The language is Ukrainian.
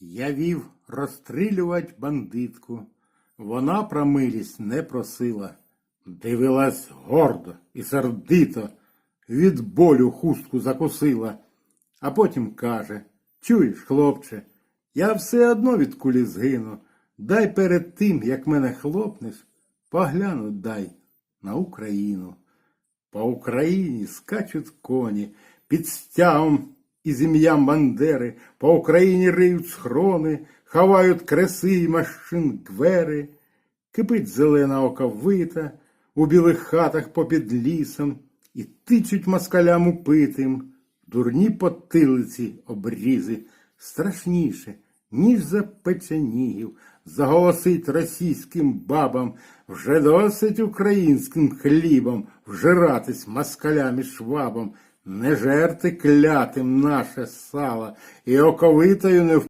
Я вів розстрілювать бандитку. Вона про милість не просила. Дивилась гордо і сердито, від болю хустку закусила, а потім каже: Чуєш, хлопче, я все одно від кулі згину. Дай перед тим, як мене хлопнеш, погляну дай на Україну. По Україні скачуть коні під стягом і зім'ям бандери, по Україні риють схрони, ховають креси машин гвери, кипить зелена оковита у білих хатах попід лісом, і тичуть москалям упитим, дурні потилиці обрізи, страшніше, ніж за печенігів, заголосить російським бабам, вже досить українським хлібом вжиратись москалям і швабам, не жерти клятим наше сало, і оковитою не